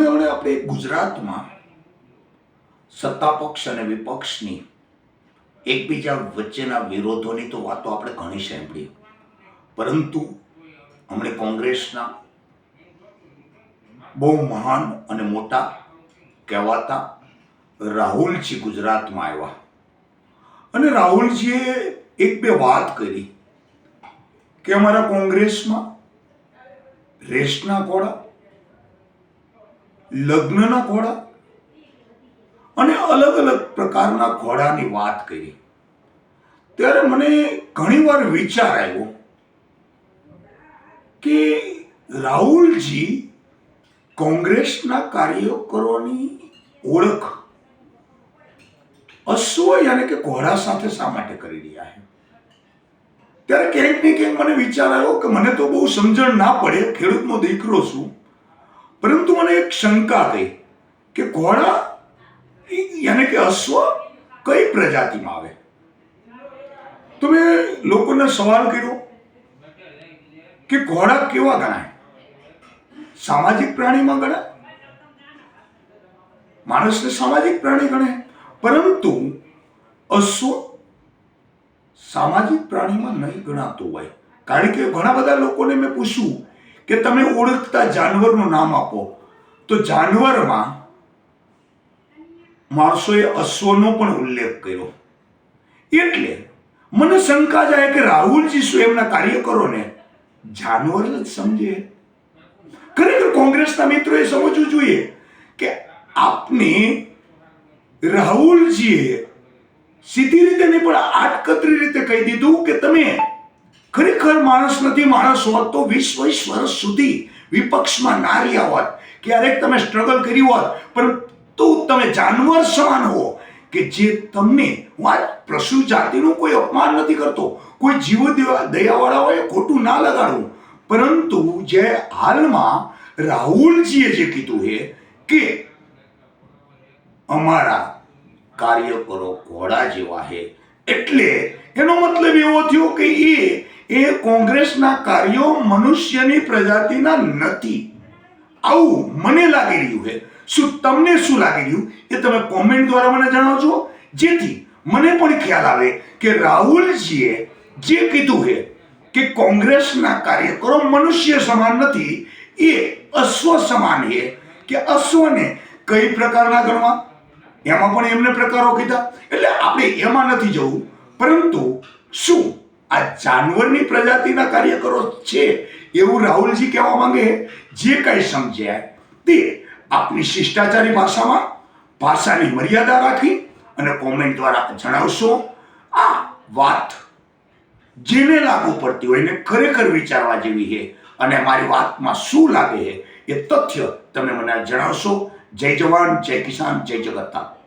હમણાં હમણાં આપણે ગુજરાતમાં સત્તા પક્ષ અને વિપક્ષની એકબીજા વચ્ચેના વિરોધોની તો વાતો આપણે ઘણી સાંભળી. પરંતુ હમણે કોંગ્રેસના બહુ મહાન અને મોટા કહેવાતા રાહુલજી ગુજરાતમાં આવ્યા. અને રાહુલજીએ એક બે વાત કરી કે અમારા કોંગ્રેસમાં રેસના ઘોડા લગ્નના ઘોડા? અને અલગ અલગ પ્રકારના ઘોડાની વાત કરી. ત્યારે મને ઘણીવાર વિચાર આવ્યો કે રાહુલજી કોંગ્રેસના કાર્યકરોની ઓળખ અશ્વ યાને કે ઘોડા સાથે શા માટે કરી રહ્યા છે? ત્યારે ક્યાંક ને ક્યાંક મને વિચાર આવ્યો કે મને તો બહુ સમજણ ના પડે, ખેડૂતનો દીકરો છું. પરંતુ મને એક શંકા થઈ કે ઘોડા યાને કે અશ્વ કઈ પ્રજાતિમાં આવે? તો મેં લોકોને સવાલ કર્યો કે ઘોડા કેવા ગણાય? સામાજિક પ્રાણીમાં ગણાય? માણસને સામાજિક પ્રાણી ગણે પરંતુ અશ્વ સામાજિક પ્રાણીમાં નહીં ગણાતું હોય. કારણ કે ઘણા બધા લોકોને મેં પૂછ્યું કે તમે ઓળખતા જાનવરનું નામ આપો. તો જાનવરમાં માણસોએ અશ્વનો પણ ઉલ્લેખ કર્યો. એટલે મને શંકા જાય કે રાહુલજી શું એમના કાર્યકરોને જાનવર જ સમજે? ખરેખર કોંગ્રેસના મિત્રોએ સમજવું જોઈએ કે આપને રાહુલજીએ સીધી રીતે નહીં પણ આટકતરી રીતે કહી દીધું કે તમે ખરેખર માણસ નથી, માણસ હોત તો વીસ વીસ વર્ષ સુધી વિપક્ષમાં ના રહ્યા હોત. ક્યારેક તમે સ્ટ્રગલ કરી હોત પરંતુ તમે જાનવર સમાન હો કે જે તમને હું આ પશુ જાતિનું કોઈ અપમાન નથી કરતો, કોઈ જીવ દયાવાળાઓએ ખોટું ના લગાડવું. પરંતુ જે હાલમાં રાહુલજીએ જે કીધું છે કે અમારા કાર્યકરો ઘોડા જેવા છે, એટલે એનો મતલબ એવો થયો કે એ એ કોંગ્રેસના કાર્યો મનુષ્યની પ્રજાતિના નથી. આવું મને લાગી રહ્યું છે. શું તમને શું લાગી રહ્યું? એ તમે કોમેન્ટ દ્વારા મને જણાવજો. જેથી મને પણ ખ્યાલ આવે કે રાહુલજીએ જે કીધું છે કે કોંગ્રેસના કાર્યકરો મનુષ્ય સમાન નથી, એ અશ્વ સમાન છે કે અશ્વને કઈ પ્રકારના ગણવા? એમાં પણ એમને પ્રકારો કીધા. એટલે આપણે એમાં નથી જવું. પરંતુ શું આ જાનવરની પ્રજાતિના કાર્યકરો છે એવું રાહુલજી કહેવા માંગે જે કાંઈ સમજ્યા તે આપની શિષ્ટાચારી ભાષામાં ભાષાની મર્યાદા રાખી અને કોમેન્ટ દ્વારા જણાવશો. આ વાત જેને લાગુ પડતી હોય એને ખરેખર વિચારવા જેવી છે. અને મારી વાતમાં શું લાગે છે એ તથ્ય તમે મને જણાવશો. જય જવાન, જય કિસાન, જય જગતના